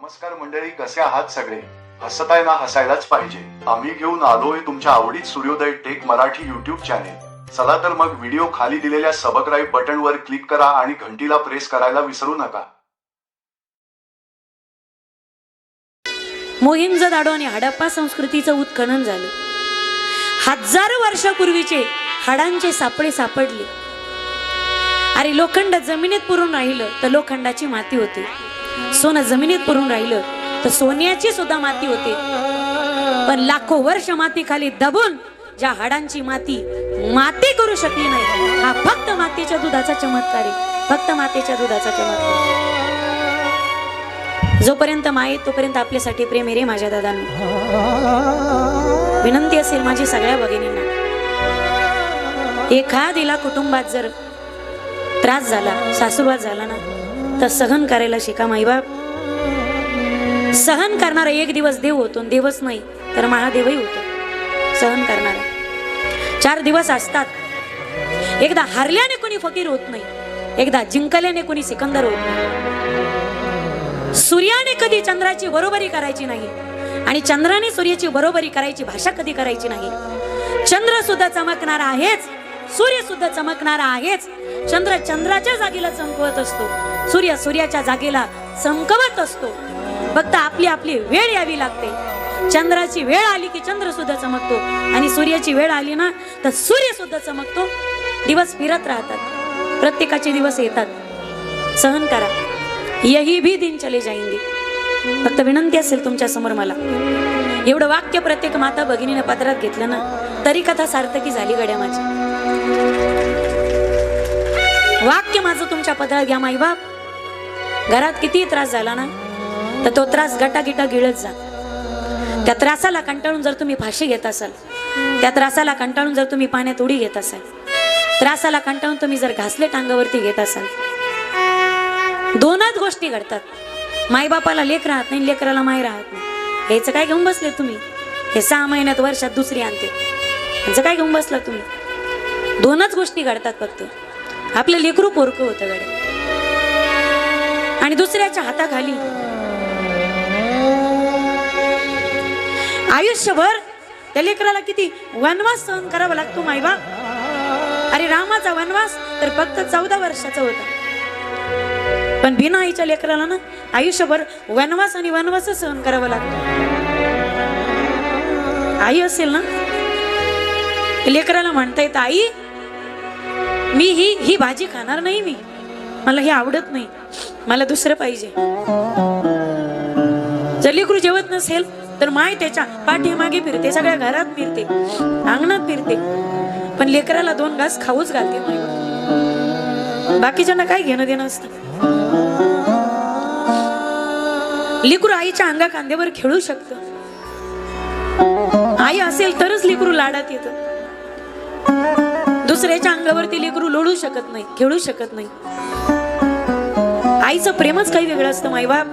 नमस्कार मंडळी कसे आहात सगळे? हसताय ना हसायलाच पाहिजे. आम्ही घेऊन आलोय तुमच्या आवडीत सूर्योदय टेक मराठी युट्यूब चॅनेल चला तर मग व्हिडिओ खाली दिलेल्या सबस्क्राईब बटन वर क्लिक करा आणि घंटीला प्रेस करायला विसरू नका. मोहिंजदाडो आणि हडप्पा संस्कृतीचं उत्खनन झालं. हजारो वर्षापूर्वीचे हाडांचे सापळे सापडले. अरे लोखंड जमिनीत पुरून राहिलं तर लोखंडाची माती होती. सोनं जमिनीत पुरून राहिलं तर सोन्याची सुद्धा माती होते. पण लाखो वर्ष माती खाली दबून ज्या हाडांची माती माती करू शकली नाही हा फक्त मातीच्या दुधाचा चमत्कार आहे. फक्त मातीच्या दुधाचा चमत्कार. जोपर्यंत माये तोपर्यंत आपल्यासाठी प्रेम आहे रे माझ्या दादांना. विनंती असेल माझी सगळ्या भगिनींना. एखादीला कुटुंबात जर त्रास झाला सासूरवाद झाला ना तर सहन करायला शिका माईबाप. सहन करणारा एक दिवस देव होतो देवच नाही तर महादेवही होतो. सहन करणारा. चार दिवस असतात. एकदा हारल्याने कोणी फकीर होत नाही. एकदा जिंकल्याने कोणी सिकंदर होत नाही. सूर्याने कधी चंद्राची बरोबरी करायची नाही आणि चंद्राने सूर्याची बरोबरी करायची भाषा कधी करायची नाही. चंद्र सुद्धा चमकणारा आहेच. सूर्य सुद्धा चमकणारा आहेच. चंद्र चंद्राच्या जागेला चमकवत असतो. सूर्य सूर्याच्या जागेला समकवत असतो. फक्त आपली आपली वेळ यावी लागते. चंद्राची वेळ आली की चंद्र सुद्धा चमकतो. आणि सूर्याची वेळ आली ना तर सूर्य सुद्धा चमकतो. दिवस फिरत राहतात. प्रत्येकाचे दिवस येतात. सहन करा. यही भी दिन चले जाईंगे फक्त विनंती असेल तुमच्यासमोर मला. एवढं वाक्य प्रत्येक माता भगिनीने पत्रात घेतलं ना तरी कथा सार्थकी झाली गड्या माझी. वाक्य माझं तुमच्या पत्रात घ्या माईबाप. घरात किती त्रास झाला ना तर तो त्रास गटागिटा गिळत जा. त्या त्रासाला कंटाळून जर तुम्ही फाशी घेत असाल त्या त्रासाला कंटाळून जर तुम्ही पाण्यात उडी घेत असाल त्रासाला कंटाळून तुम्ही जर घासले टांगावरती घेत असाल दोनच गोष्टी घडतात. मायबापाला लेख राहत नाही लेकराला माय राहत नाही. ह्याचं काय घेऊन बसले तुम्ही? हे सहा महिन्यात वर्षात दुसरी आणते. ह्याचं काय घेऊन बसला तुम्ही? दोनच गोष्टी घडतात फक्त. आपलं लेकरू पोरकं होतं गड्या. आणि दुसऱ्याच्या हाताखाली. आयुष्यभर त्या लेकराला किती वनवास सहन करावा लागतो मायबा अरे रामाचा वनवास तर फक्त चौदा वर्षाचा होता. पण बिना आईच्या लेकराला ना आयुष्यभर वनवास आणि वनवास सहन करावा लागतो. आई असेल ना लेकराला म्हणता येत आई मी ही ही भाजी खाणार नाही मी. मला हे आवडत नाही. मला दुसरं पाहिजे. जर लेकरू जेवत नसेल तर माय त्याच्या पाठीमागे फिरते सगळ्या घरात फिरते अंगणात फिरते. पण लेकराला दोन घास खाऊच घालते माय बाकीच्यांना काय घेणं देणं असतं? लेकरू आईच्या अंगा कांद्यावर खेळू शकत. आई असेल तरच लेकरू लाडात येत. दुसऱ्याच्या अंगावरती लेकरू लोळू शकत नाही खेळू शकत नाही. आईचं प्रेमच काही वेगळं असतं माईबाप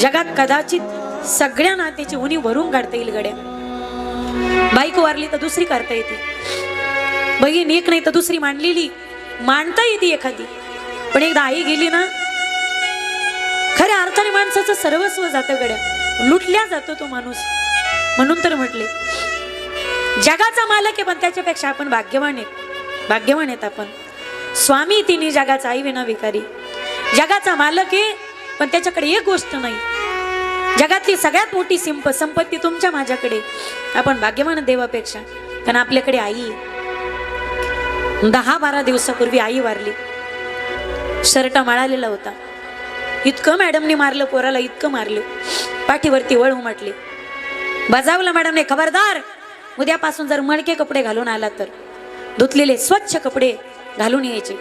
जगात कदाचित सगळ्या नात्याची उणी भरून काढता येईल गड्या. बाईक वारली तर दुसरी करता येते. बहीण एक नाही तर दुसरी मांडलेली. मांडता येते एखादी. पण एकदा आई गेली ना खऱ्या अर्थाने माणसाचं सर्वस्व जातं गड्या. लुटल्या जातो तो माणूस. म्हणून तर म्हटले जगाचा मालक आहे पण त्याच्यापेक्षा आपण भाग्यवान आहेत. भाग्यवान आहेत आपण. स्वामी तिने जगाचा आई विना विकारी जगाचा मालक आहे पण त्याच्याकडे एक गोष्ट नाही. जगातली सगळ्यात मोठी सिंप संपत्ती तुमच्या माझ्याकडे आपण भाग्यवान देवापेक्षा. कारण आपल्याकडे आई दहा बारा दिवसापूर्वी आई वारली. शर्ट माळालेला होता. इतकं मॅडमने मारलं पोराला इतकं मारलं. पाठीवरती वळ उमटली. बजावलं मॅडमने खबरदार उद्यापासून जर मडके कपडे घालून आला तर. धुतलेले स्वच्छ कपडे घालून यायचे.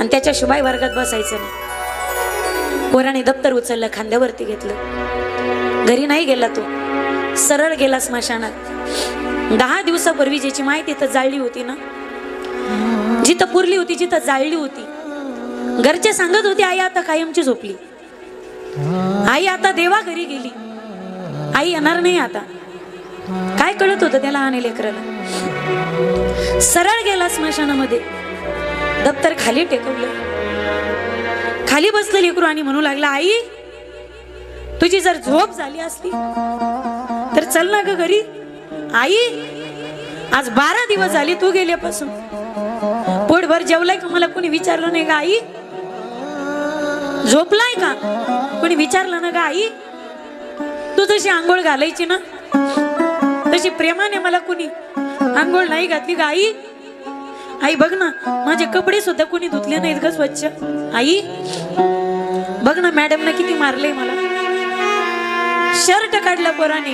आणि त्याच्या शिवाय वर्गात बसायचं नाही. पोराने दप्तर उचललं खांद्यावरती घेतलं. घरी नाही गेला तो. सरळ गेला स्मशानात. दहा दिवसापूर्वी ज्याची माहिती तिथं जाळली होती ना? जिथं पुरली होती जिथं जाळली होती. घरचे सांगत होते आई आता कायमची झोपली. आई आता देवा घरी गेली. आई येणार नाही आता. काय कळत होतं त्याला आणि लेकराला? सरळ गेला स्मशानामध्ये. दप्तर खाली टेकवलं. खाली बसलं लेकरू आणि म्हणू लागला आई तुझी जर झोप झाली असली तर चल ना ग घरी. आई आज बारा दिवस झाले तू गेल्यापासून. पोटभर जेवलाय का मला? कोणी विचारलं नाही का आई? झोपलाय का? कोणी विचारलं ना का आई? तू जशी आंघोळ घालायची ना तशी प्रेमाने मला कोणी आंघोळ नाही घातली का आई. आई बघ ना माझे कपडे सुद्धा कोणी धुतले नाहीत ग स्वच्छ. आई बघ ना मॅडमनं किती मारले मला. शर्ट काढला पोराने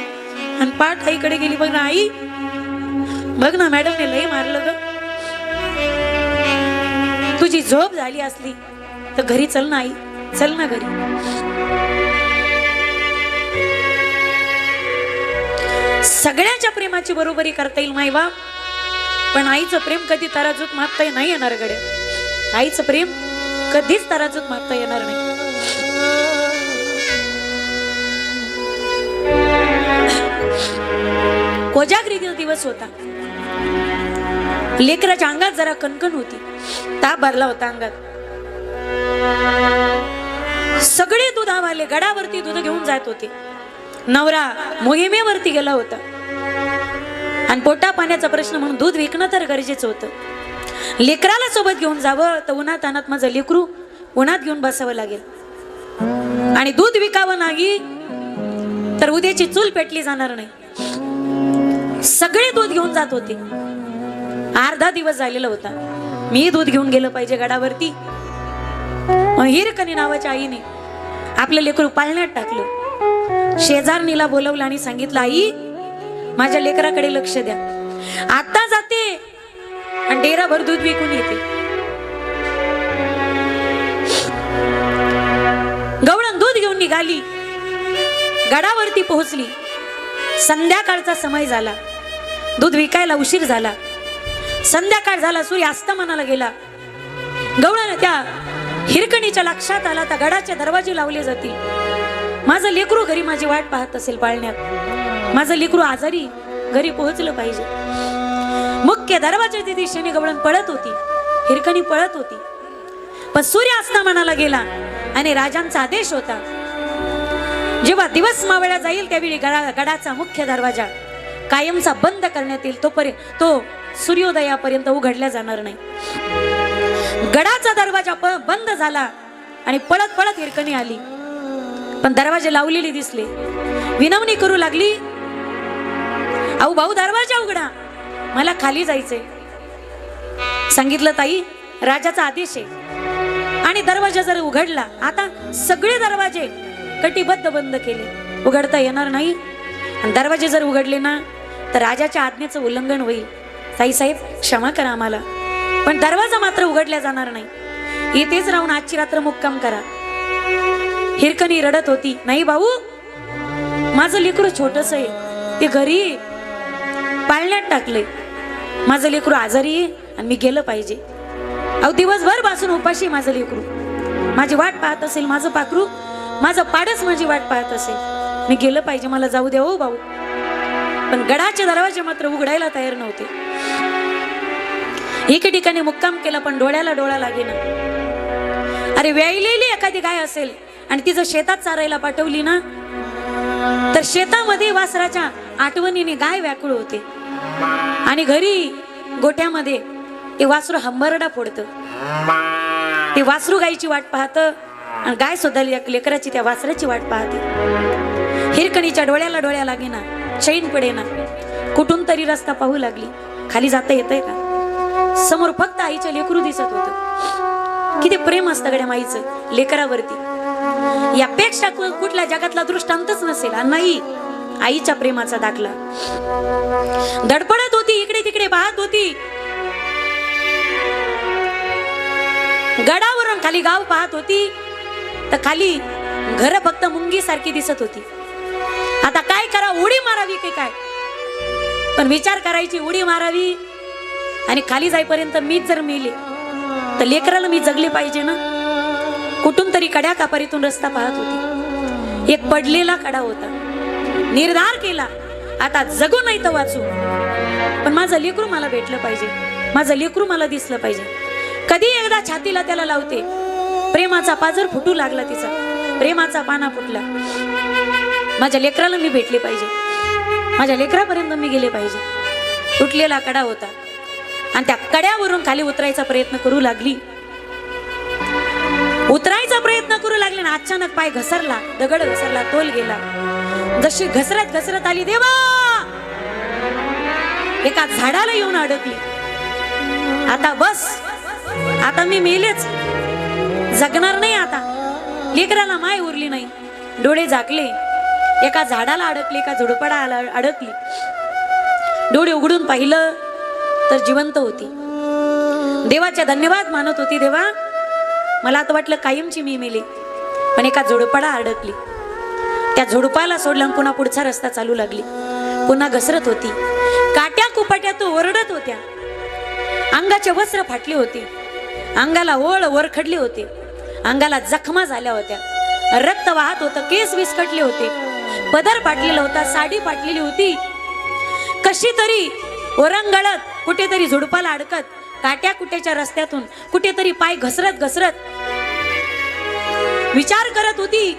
आणि पाठ आईकडे गेली. बघ ना आई. बघ ना मॅडमने लई मारलं ग. तुझी झोप झाली असली तर घरी चल ना आई. चल ना घरी. सगळ्यांच्या प्रेमाची बरोबरी करता येईल माई बाप पण आईचं प्रेम कधी तराजूत मागता नाही येणार गड्या. आईचं प्रेम कधीच तराजूत मारता येणार नाही. कोजागिरीचा दिवस होता. लेकराच्या अंगात जरा कणकण होती. ताप भरला होता अंगात. सगळे दुधावाले गडावरती दूध घेऊन जात होते. नवरा मोहिमेवरती गेला होता. आणि पोटा पाण्याचा प्रश्न म्हणून दूध विकणं तर गरजेचं होतं. लेकराला सोबत घेऊन जावं. तर उन्हात अनात माझं लेकरू उन्हात घेऊन बसावं लागेल. आणि दूध विकावं नाही तर उद्याची चूल पेटली जाणार नाही. सगळे दूध घेऊन जात होते. अर्धा दिवस झालेला होता. मी दूध घेऊन गेलं पाहिजे गडावरती. मग हिरकणी नावाच्या आईने आपलं लेकरू पाळण्यात टाकलं. शेजारणीला बोलवलं आणि सांगितलं आई माझ्या लेकराकडे लक्ष द्या. आता जाते. आणि डेराभर दूध विकून येते. गवळण दूध घेऊन निघाली. गडावरती पोहोचली. संध्याकाळचा समय झाला. दूध विकायला उशीर झाला. संध्याकाळ झाला सूर्य अस्तमानाला गेला. गवळण त्या हिरकणीच्या लक्षात आला त्या गडाचे दरवाजे लावले जातील. माझं लेकरू घरी माझी वाट पाहत असेल पाळण्यात. माझं लेकरू आजारी घरी पोहोचलं पाहिजे. मुख्य दरवाजाच्या दिशेने गवळण पळत होती. हिरकणी पळत होती. पण सूर्य अस्तमानाला गेला आणि राजांचा आदेश होता. जेव्हा दिवस मावळ्या जाईल त्यावेळी गडा गडाचा मुख्य दरवाजा कायमचा बंद करण्यात येईल तोपर्यंत तो सूर्योदयापर्यंत उघडला जाणार नाही. गडाचा दरवाजा बंद झाला आणि पळत पळत हिरकणी आली. पण दरवाजे लावलेले दिसले. विनवणी करू लागली. अहो भाऊ दरवाजा उघडा. मला खाली जायचंय. सांगितलं ताई राजाचा आदेश आहे. आणि दरवाजा जर उघडला आता सगळे दरवाजे कटिबद्ध बंद केले. उघडता येणार नाही. आणि दरवाजे जर उघडले ना तर राजाच्या आज्ञेचं उल्लंघन होईल. ताईसाहेब क्षमा करा आम्हाला. पण दरवाजा मात्र उघडला जाणार नाही. इथेच राहून आजची रात्र मुक्काम करा. हिरकणी रडत होती. नाही भाऊ माझं लेकरू छोटस आहे. ते घरी पाळण्यात टाकले माझं लेकरू आजारी आणि मी गेलं पाहिजे. अहो दिवसभर बसून उपाशी माझं लेकरू. माझी वाट पाहत असेल माझं पाखरू माझं पाडच माझी वाट पाहत असेल. मी गेलं पाहिजे मला जाऊ द्या हो भाऊ. पण गडाचे दरवाजे मात्र उघडायला तयार नव्हते. एके ठिकाणी मुक्काम केला पण डोळ्याला डोळा लागेना. अरे व्यायलेली एखादी गाय असेल आणि तिचं शेतात चारायला पाठवली ना तर शेतामध्ये वासराच्या आठवणीने गाय व्याकुळ होते. आणि घरी गोट्यामध्ये ते वासरू हंबरडा फोडतं. ते वासरू गायची वाट पाहतं आणि गाय सुद्धा लेकराची त्या वासराची वाट पाहते. हिरकणीच्या डोळ्याला डोळ्या लागेना चैन पडेना. कुठून तरी रस्ता पाहू लागली. खाली जाता येतंय का? समोर फक्त आईचं लेकरू दिसत होतं. किती प्रेम असतं गड्या माईचं लेकरावरती. यापेक्षा कुठल्या जगातला दृष्टांतच नसेल आणि नाही. आईच्या प्रेमाचा दाखला. धडपडत होती इकडे तिकडे पाहत होती. गडावरून खाली गाव पाहत होती. तर खाली घर फक्त मुंगी सारखी दिसत होती. आता काय करा उडी मारावी की काय? पण विचार करायची उडी मारावी. आणि खाली जाईपर्यंत मीच जर मिले तर लेकराला मी जगले पाहिजे ना? कुठून तरी कड्या कापारीतून रस्ता पाहत होती. एक पडलेला कडा होता. निर्धार केला. आता जगू नाही तर वाचू. पण माझं लेकरू मला भेटलं पाहिजे. माझं लेकरू मला दिसलं पाहिजे. कधी एकदा छातीला त्याला लावते. प्रेमाचा पाजर फुटू लागला तिचा. प्रेमाचा पाना फुटला. माझ्या लेकराला मी भेटले पाहिजे. माझ्या लेकरापर्यंत मी गेले पाहिजे. तुटलेला कडा होता. आणि त्या कड्यावरून खाली उतरायचा प्रयत्न करू लागली. उतरायचा प्रयत्न करू लागले ना अचानक पाय घसरला. दगड घसरला तोल गेला. जशी घसरत घसरत आली देवा! एका झाडाला येऊन अडकली. आता बस. आता मी मेलेच. जगणार नाही आता. लेकराला माय उरली नाही. डोळे झाकले. एका झाडाला अडकले एका झुडपडाला अडकली. डोळे उघडून पाहिलं तर जिवंत होती. देवाच्या धन्यवाद मानत होती देवा. मला आता वाटलं कायमची मी मेली. पण एका झुडपाला अडकली. त्या झुडपाला सोडलं पुन्हा पुढचा रस्ता चालू लागली. पुन्हा घसरत होती. काट्या कुपाट्या तो ओरडत होत्या. अंगाचे वस्त्र फाटले होते. अंगाला ओळ वरखडले होते. अंगाला जखमा झाल्या होत्या. रक्त वाहत होतं केस विस्कटले होते. पदर फाटलेला होता साडी फाटलेली होती. कशी तरी ओरंगळत कुठेतरी झुडपाला अडकत काट्या कुट्याच्या रस्त्यातून कुठेतरी पाय घसरत घसरत विचार करत होती.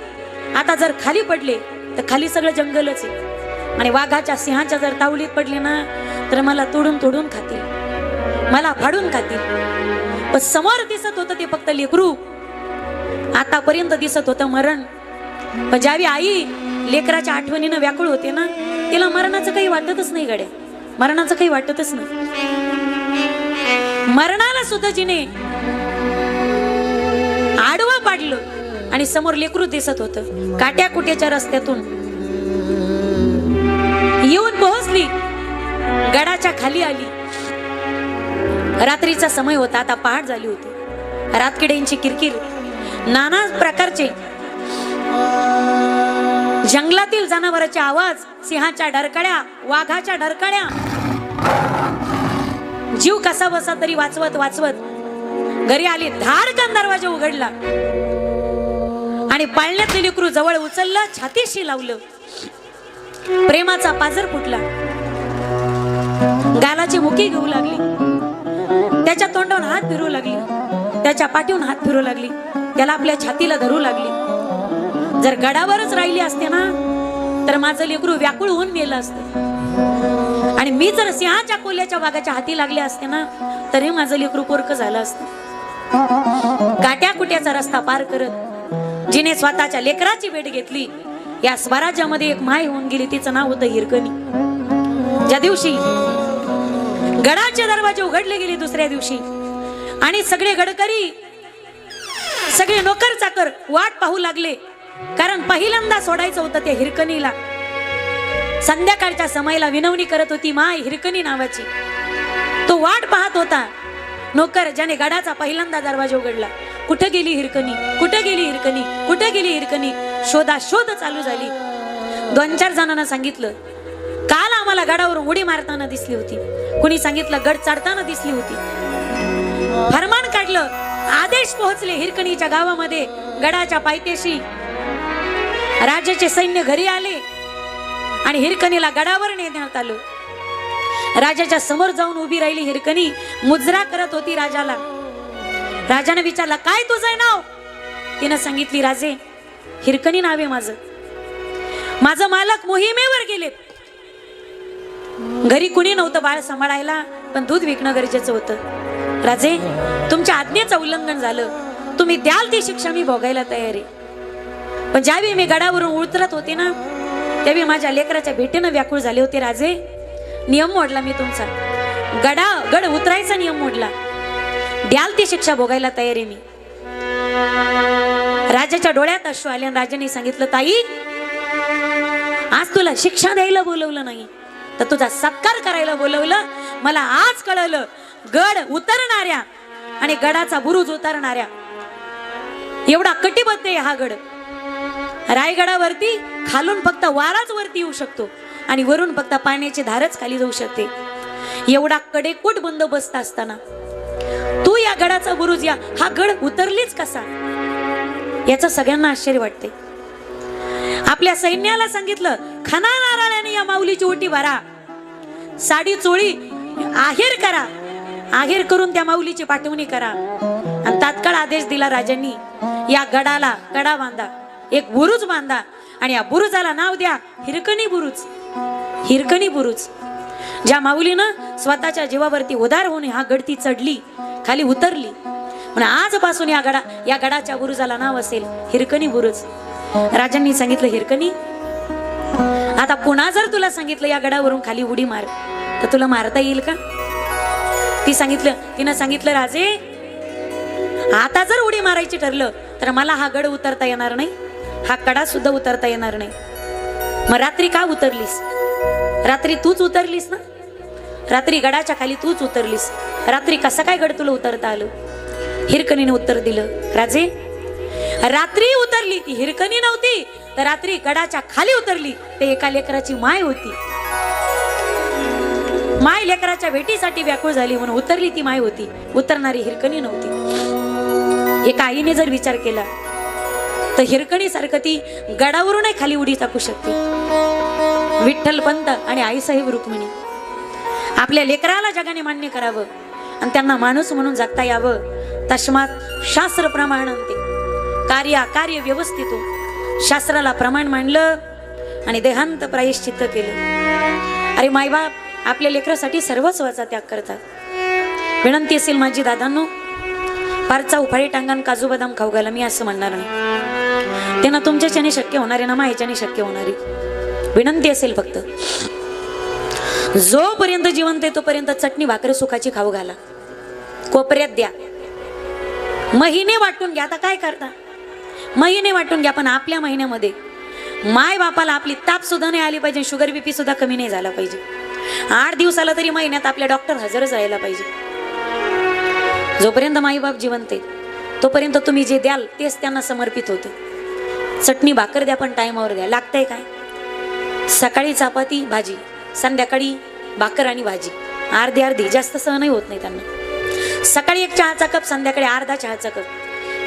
आता जर खाली पडले तर खाली सगळं जंगलच आहे. आणि वाघाच्या सिंहाच्या जर तावलीत पडले ना तर मला तोडून तोडून खातील. मला फाडून खातील. पण समोर दिसत होतं ते फक्त लेकरू. आतापर्यंत दिसत होतं मरण. पण ज्यावेळी आई लेकराच्या आठवणीनं व्याकुळ होते ना तिला मरणाचं काही वाटतच नाही गड्या. मरणाचं काही वाटतच नाही. मरणाला सुद्धा जिने आडवं पाडलं. आणि समोर लेकरू दिसत होतं. काट्या कुट्याच्या रस्त्यातून. येऊन पोहोचली. गडाच्या खाली आली. रात्रीचा समय होता आता पहाट झाली होती. रातकिड्यांची किरकिर नाना प्रकारचे. जंगलातील जनावरांचे आवाज सिंहाच्या ढरकड्या वाघाच्या ढरकड्या जीव कसा बसा तरी वाचवत वाचवत. घरी आली धारकन दरवाजा उघडला. आणि पाळण्यातले लेकरू जवळ उचललं छातीशी लावलं. प्रेमाचा पाजर फुटला. गालाची मुकी घेऊ लागली. त्याच्या तोंडावर हात फिरू लागली. त्याच्या पाठीवर हात फिरू लागली. त्याला आपल्या छातीला धरू लागली. जर गडावरच राहिली असते ना तर माझं लेकरू व्याकुळ होऊन गेलं असतं. आणि मी जर सिंहाच्या कोल्याच्या वाघाच्या हाती लागले असते ना तरी माझं लेकरू पोरक झालं असतं. काट्या कुट्याचा रस्ता पार करत जिने स्वतःच्या लेकराची भेट घेतली या स्वराज्यामध्ये एक माय होऊन गेली तिचं नाव होतं हिरकणी. ज्या दिवशी गडाचे दरवाजे उघडले गेले दुसऱ्या दिवशी. आणि सगळे गडकरी सगळे नोकर चाकर वाट पाहू लागले. कारण पहिल्यांदा सोडायचं होतं त्या हिरकणीला. संध्याकाळच्या समयला विनवणी करत होती माय हिरकणी नावाची. तो वाट पाहत होता. नोकर ज्याने गडाचा पहिल्यांदा दरवाजा उघडला. कुठं गेली हिरकणी? कुठं गेली हिरकणी? कुठं गेली हिरकणी? शोधा शोध चालू झाली. दोन चार जणांना सांगितलं काल आम्हाला गडावरून उडी मारताना दिसली होती. कुणी सांगितलं गड चढताना दिसली होती. फरमान काढलं आदेश पोहोचले हिरकणीच्या गावामध्ये गडाच्या पायथ्याशी. राजाचे सैन्य घरी आले आणि हिरकणीला गडावर नेण्यात आलं. राजाच्या समोर जाऊन उभी राहिली हिरकणी मुजरा करत होती राजाला. राजाने विचारला काय तुझं नाव? तिनं सांगितली राजे हिरकणी नाव आहे माझं. माझं मालक मोहिमेवर गेलेत. घरी कुणी नव्हतं बाळ सांभाळायला पण दूध विकणं गरजेचं होतं. राजे तुमच्या आज्ञेचं उल्लंघन झालं. तुम्ही द्याल ती शिक्षा मी भोगायला तयार आहे. पण ज्यावेळी मी गडावरून उतरत होते ना त्यावेळी माझ्या लेकराच्या भेटीनं व्याकुळ झाले होते राजे. नियम मोडला मी तुमचा. गडा गड उतरायचा नियम मोडला. द्याल ती शिक्षा भोगायला तयार आहे मी. राजाच्या डोळ्यात अश्रू आले आणि राजाने सांगितलं ताई आज तुला शिक्षा द्यायला बोलवलं नाही तर तुझा सत्कार करायला बोलवलं. मला आज कळलं गड उतरणाऱ्या आणि गडाचा बुरुज उतरणाऱ्या. एवढा कटिबद्ध आहे हा गड. रायगडावरती खालून फक्त वाराच वरती येऊ शकतो आणि वरून फक्त पाण्याची धारच खाली जाऊ शकते. एवढा कडेकोट बंदोबस्त असताना तू या गडाचा बुरुज या. हा गड उतरलीच कसा? याचं सगळ्यांना आश्चर्य वाटते. आपल्या सैन्याला सांगितलं खना नारळाने या माऊलीची ओटी भरा. साडी चोळी आहेर करा. आहेर करून त्या माऊलीची पाठवणी करा. आणि तात्काळ आदेश दिला राजांनी या गडाला गडा बांधा. एक बुरुज बांधा आणि या बुरुजाला नाव द्या हिरकणी बुरुज. हिरकणी बुरुज. ज्या माऊलीनं स्वतःच्या जीवावरती उदार होऊन हा गडती चढली खाली उतरली. म्हणून आजपासून या गडा या गडाच्या बुरुजाला नाव असेल हिरकणी बुरुज. राजांनी सांगितलं हिरकणी आता पुन्हा जर तुला सांगितलं या गडावरून खाली उडी मार तर तुला मारता येईल का? ती सांगितलं तिनं सांगितलं राजे आता जर उडी मारायची ठरलं तर मला हा गड उतरता येणार नाही हा कडा सुद्धा उतरता येणार नाही. मग रात्री का उतरलीस? रात्री तूच उतरलीस ना? रात्री गडाच्या खाली तूच उतरलीस. रात्री कसं काय गड तुला उतरता आलं? हिरकणीने उत्तर दिलं राजे रात्री उतरली ती. हिरकणी नव्हती तर रात्री गडाच्या खाली उतरली. ते एका लेकराची माय होती. माय लेकराच्या भेटीसाठी व्याकुळ झाली म्हणून उतरली ती माय होती. उतरणारी हिरकणी नव्हती. एका आईने जर विचार केला तर हिरकणी सारखं ती गडावरूनही खाली उडी टाकू शकते. विठ्ठल पंत आणि आईसाहेब रुक्मिणी. आपल्या लेकराला जगाने मान्य करावं. आणि त्यांना माणूस म्हणून जगता यावं. तस्मात शास्त्र प्रमाण ते कार्य कार्य व्यवस्थित. हो शास्त्राला प्रमाण मांडलं आणि देहांत प्रायश्चित्त केलं. अरे मायबाप आपल्या लेकरासाठी सर्वस्वाचा त्याग करतात. विनंती असेल माझी दादांनो फारचा उफाळी टांगण काजू बदाम खाऊ घाला मी असं म्हणणार नाही. त्यांना तुमच्याच्याने शक्य होणार आहे ना माझ्याच्याने शक्य होणार. आहे विनंती असेल फक्त. जोपर्यंत जिवंत आहे तोपर्यंत चटणी भाकरी सुखाची खाऊ घाला. कोपऱ्यात द्या. महिने वाटून घ्या. आता काय करता? महिने वाटून घ्या पण आपल्या महिन्यामध्ये माय बापाला आपली ताप सुद्धा नाही आली पाहिजे शुगर बीपी सुद्धा कमी नाही झाला पाहिजे. आठ दिवसाला तरी महिन्यात आपल्या डॉक्टर हजरच राहायला पाहिजे. जोपर्यंत माईबाप जिवंत आहे तोपर्यंत तुम्ही जे द्याल तेच त्यांना समर्पित होतं. चटणी भाकर द्या पण टायमावर द्या. लागतंय काय? सकाळी चपाती भाजी. संध्याकाळी भाकर आणि भाजी. अर्धी अर्धी जास्त सहनही होत नाही त्यांना. सकाळी एक चहाचा कप संध्याकाळी अर्धा चहाचा कप.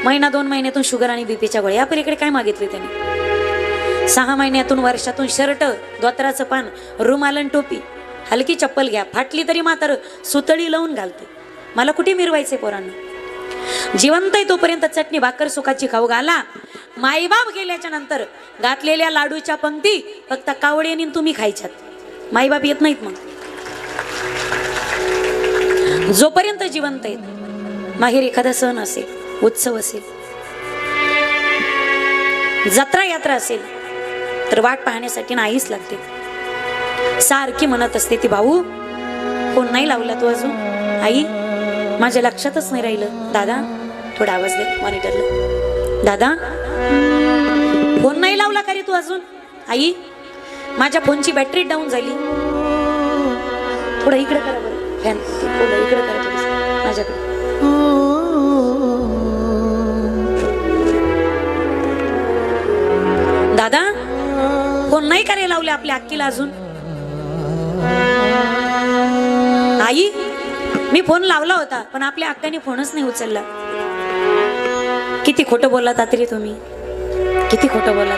महिना दोन महिन्यातून शुगर आणि बीपीच्या गोळ्या. या पलीकडे काय मागितले त्यांनी? सहा महिन्यातून वर्षातून शर्ट धोत्राचं पान रुमाल टोपी. हलकी चप्पल घ्या. फाटली तरी मात्र सुतळी लावून घालते. मला कुठे मिरवायचे पोरांना? जिवंत आहे तोपर्यंत चटणी भाकर सुखाची खाऊ घाला. मायबाप गेल्याच्यानंतर घातलेल्या लाडूच्या पंक्ती फक्त कावडीने तुम्ही खायच्यात. माईबाप येत नाहीत मग. जोपर्यंत जिवंत आहेत माहेर एखादा सण असेल उत्सव असेल जत्रा यात्रा असेल तर वाट पाहण्यासाठी नाहीच लागते. सारखी म्हणत असते ती भाऊ फोन नाही लावला तू अजून? आई माझ्या लक्षातच नाही राहिलं. दादा थोडा आवाज दे मॉनिटरला दादा फोन नाही लावला का रे तू अजून? आई माझ्या फोनची बॅटरी डाऊन झाली. थोडं इकडे करा बरं. फॅन. थोडं इकडे करा थोडंसं. माझ्याकडे. दादा फोन नाही का रे लावले आपल्या अक्कीला अजून? आई मी फोन लावला होता पण आपल्या अक्काने फोनच नाही उचलला. किती खोटं बोललात रे तुम्ही? किती खोटं बोलला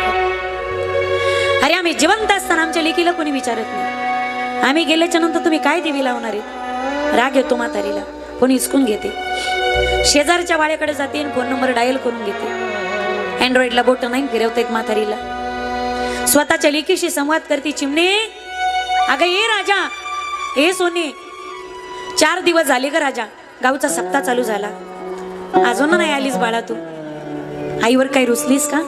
अरे आम्ही जिवंत असताना आमच्या लेकीला कोणी विचारत नाही. आम्ही गेल्याच्यानंतर तुम्ही काय देवी लावणार आहे राग येतो म्हातारीला. फोन हिसकून घेते. शेजारच्या वाड्याकडे जाते आणि फोन नंबर डायल करून घेते. अँड्रॉइडला बोट नाही फिरवता येत म्हातारीला. स्वतःच्या लेकीशी संवाद करते. चिमणे अगं ये राजा. हे सोने. चार दिवस झाले ग राजा. गावचा सप्ताह चालू झाला. अजून नाही आलीस बाळा तू. आईवर काही रुसलीस का?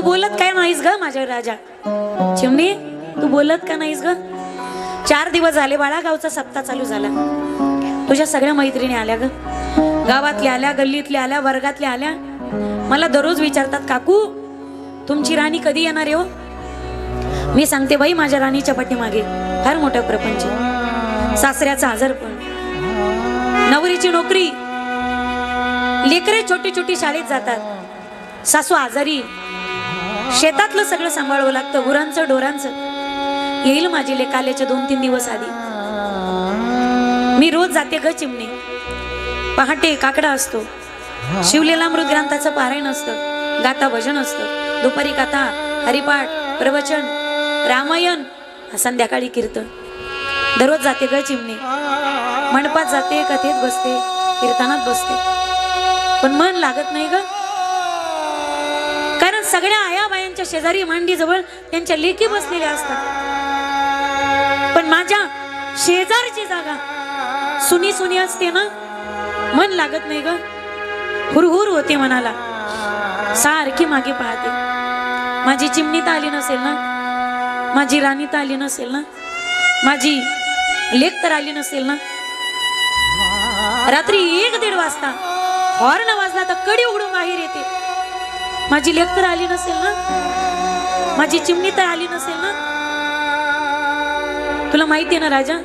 तू बोलत काय नाहीस ग माझ्या राजा? चिमणी तू बोलत का नाहीस ग? चार दिवस झाले बाळा गावचा सप्ताह चालू झाला. तुझ्या सगळ्या मैत्रिणी आल्या ग. गावातल्या आल्या गल्लीतल्या आल्या वर्गातल्या आल्या. मला दररोज विचारतात काकू तुमची राणी कधी येणार आहे हो? मी सांगते बाई माझ्या राणीच्या पाठीमागे फार मोठा प्रपंच सासऱ्याचा आजारपण नवरीची नोकरी. लेकरे छोटी छोटी शाळेत जातात. सासू आजारी. शेतातलं सगळं सांभाळावं लागतं गुरांचं डोरांचं येईल माझी लेकाल्याच्या दोन तीन दिवस आधी. मी रोज जाते ग चिमणे. पहाटे काकडा असतो. शिवलेला मृत ग्रंथाचं पारायण असतं. गाता भजन असतं. दुपारी कथा हरिपाठ प्रवचन रामायण संध्याकाळी कीर्तन. दररोज जाते ग चिमणे. मंडपात जाते कथेत बसते कीर्तनात बसते. पण मन लागत नाही ग. सगळ्या आयाबायांच्या शेजारी मांडीजवळ त्यांच्या लेकी बसलेल्या असतात. पण माझ्या शेजारची जागा सुनी सुनी असते ना? मन लागत नाही ग. हुरहुर होते मनाला. सारखी मागे पाहते. माझी चिमणीत आली नसेल ना? माझी राणीत आली नसेल ना? माझी लेख तर आली नसेल ना? रात्री एक दीड वाजता हॉर्न वाजला तर कडी उघडून बाहेर येते. माझी लेख तर आली नसेल ना? माझी चिमणी तर आली नसेल ना? तुला माहिती आहे ना राजा?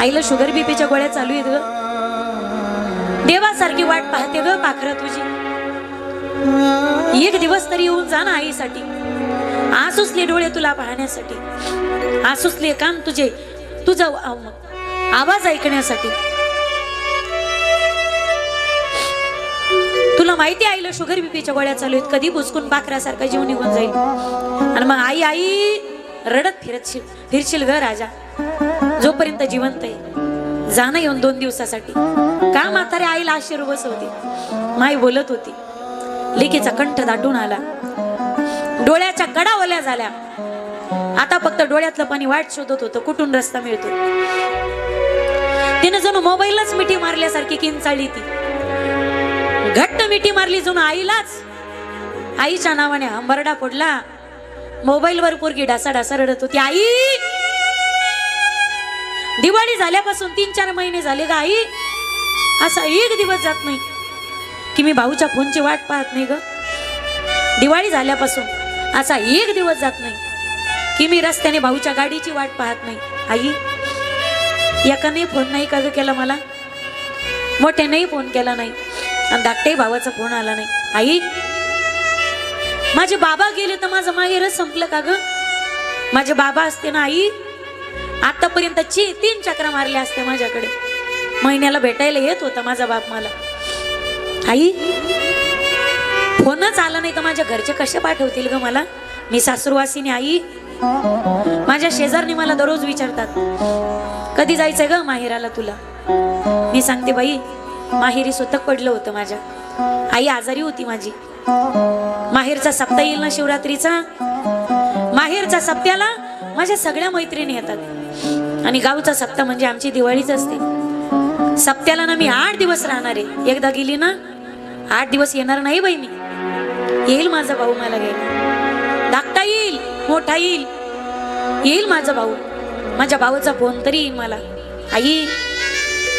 आईला शुगर बीपीच्या गोळ्या चालू आहेत ग. देवासारखी वाट पाहते ग पाखरा तुझी. एक दिवस तरी येऊन जा ना आईसाठी. आसुसले डोळे तुला पाहण्यासाठी. आसुसले काम तुझे तुझा आवाज ऐकण्यासाठी. तुला माहिती आईला शुगर बीपीच्या गोळ्या चालू आहेत. कधी बुसकून बाकऱ्यासारखा जीव निघून जाईल. आणि मग आई आई रडत फिरतशील फिरशील ग राजा. जोपर्यंत जिवंत आहे जाणं येऊन दोन दिवसासाठी. का म्हातारे आईला आश्चर्य होती? माई बोलत होती. लेकीचा कंठ दाटून आला. डोळ्याच्या कडा ओल्या झाल्या. आता फक्त डोळ्यातलं पाणी वाट शोधत होतं कुठून रस्ता मिळतो? तिनं जणू मोबाईलच मिठी मारल्यासारखी किंचाळली ती. घट्ट मिठी मारली जुन आईलाच. आईच्या नावाने हंबरडा मोबाईल मोबाईलवर पोरगी डासा डासा रडत होती. आई! दिवाळी झाल्यापासून तीन चार महिने झाले ग आई. असा एक दिवस जात नाही. की मी भाऊच्या फोनची वाट पाहत नाही ग. दिवाळी झाल्यापासून असा एक दिवस जात नाही. की मी रस्त्याने भाऊच्या गाडीची वाट पाहत नाही. आई एकाने फोन नाही का केला मला? मोठ्यानेही फोन केला नाही. आणि धाकटे भावाचा फोन आला नाही. आई माझे बाबा गेले तर माझं माहेरच संपलं का ग? माझे बाबा असते ना आई आतापर्यंत ची तीन चक्रा मारल्या असते माझ्याकडे. महिन्याला भेटायला येत होता माझा बाप मला. आई फोनच आला नाही तर माझ्या घरचे कसे पाठवतील ग मला? मी सासूरवासीने आई माझ्या शेजारने मला दररोज विचारतात कधी जायचंय ग माहेराला तुला? मी सांगते बाई माहेरी सुतक पडलं होतं माझ्या. आई आजारी होती माझी. माहेरचा सप्ता येईल ना शिवरात्रीचा? माहेरचा सप्त्याला माझ्या सगळ्या मैत्रिणी येतात. आणि गावचा सप्ता म्हणजे आमची दिवाळीच असते. सप्त्याला ना मी आठ दिवस राहणार आहे. एकदा गेली ना आठ दिवस येणार नाही बाई मी. येईल माझा भाऊ मला घ्यायला. धाकटा येईल मोठा येईल. येईल माझा भाऊ. माझ्या भावाचा फोन तरी येईल मला. आई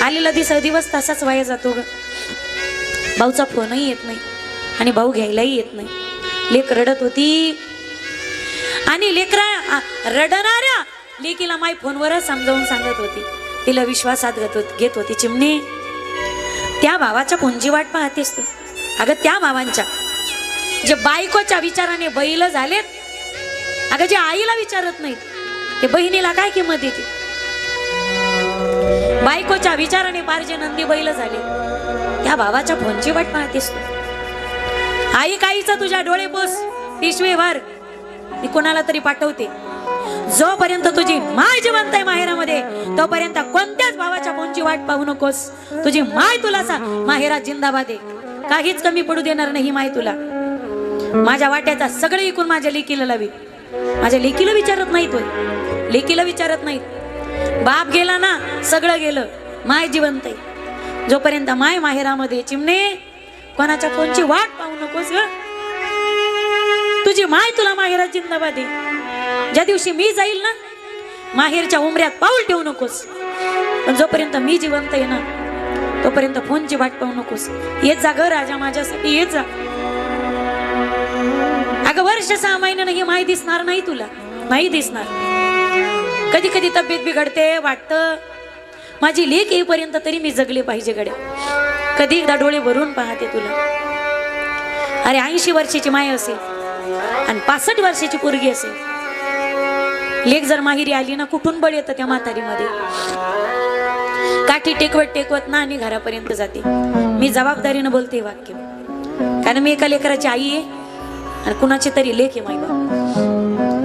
आलेला दिस दिवस तसाच वाया जातो ग. भाऊचा फोनही येत नाही आणि भाऊ घ्यायलाही येत नाही. लेक रडत होती. आणि लेकरा रडणाऱ्या लेकीला माय फोनवरच समजावून सांगत होती. तिला विश्वासात घेत होत घेत होती चिमणी. त्या भावाच्या फोनची वाट पाहतेस तू. अगं त्या भावांच्या. जे बायकोच्या विचाराने बैल झालेत अगं जे आईला विचारत नाहीत ते बहिणीला काय किंमत देते बायकोच्या विचाराने पारजे नंदी बैल झाले. त्या भावाच्या फोनची वाट पाहतेस तू. आई काहीच तुझ्या डोळे बोस. पिशवी भर. मी कोणाला तरी पाठवते. जोपर्यंत तुझी माय जिवंत आहे माहेरामध्ये तोपर्यंत कोणत्याच भावाच्या फोनची वाट पाहू नकोस. तुझी माय तुला सा माहेरा जिंदाबाद आहे. काहीच कमी पडू देणार नाही माय तुला. माझ्या वाट्याचा सगळे इकून माझ्या लेकीला लावी. माझ्या लेकीला विचारत नाही तो. लेकीला विचारत नाहीत. बाप गेला ना सगळं गेलं. माय जिवंत आहे. जोपर्यंत माय माहेरामध्ये चिमणे कोणाच्या फोनची वाट पाहू नकोस ग. तुझी माय तुला माहेरात जिंदाबाद आहे. ज्या दिवशी मी जाईल ना माहेरच्या उमऱ्यात पाऊल ठेवू नकोस. पण जोपर्यंत मी जिवंत आहे ना तोपर्यंत फोनची वाट पाहू नकोस. येत जा ग राजा माझ्यासाठी येत जा. अगं वर्ष सहा महिन्यानं ही माय दिसणार नाही तुला. नाही दिसणार. कधी कधी तब्येत बिघडते वाटतं माझी लेख येईपर्यंत तरी मी जगले पाहिजे गड्या. कधी एकदा डोळे भरून पाहते तुला. अरे ऐंशी वर्षाची माय असेल आणि पासष्ट वर्षाची पोरगी असेल. लेख जर माहिरी आली ना कुठून बळ येतं त्या म्हातारीमध्ये? काठी टेकवत टेकवत ना आणि घरापर्यंत जाते. मी जबाबदारीनं बोलते वाक्य. कारण मी एका लेकराची आई आहे आणि कुणाची तरी लेख आहे माई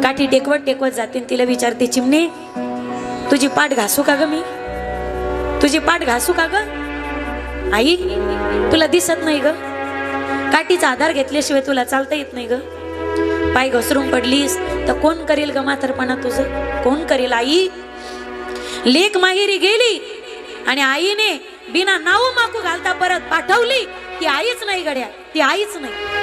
काठी टेकवत टेकवत जाते आणि तिला विचारते चिमणे तुझी पाठ घासू का ग मी? तुझी पाठ घासू का ग? आई तुला दिसत नाही ग. काठीचा आधार घेतल्याशिवाय तुला चालता येत नाही ग. पाय घसरून पडलीस तर कोण करेल ग म्हातारपणा तुझं? कोण करेल आई? लेक माहेरी गेली आणि आईने बिना नाव माकू घालता परत पाठवली. ती आईच नाही गड्या ती आईच नाही.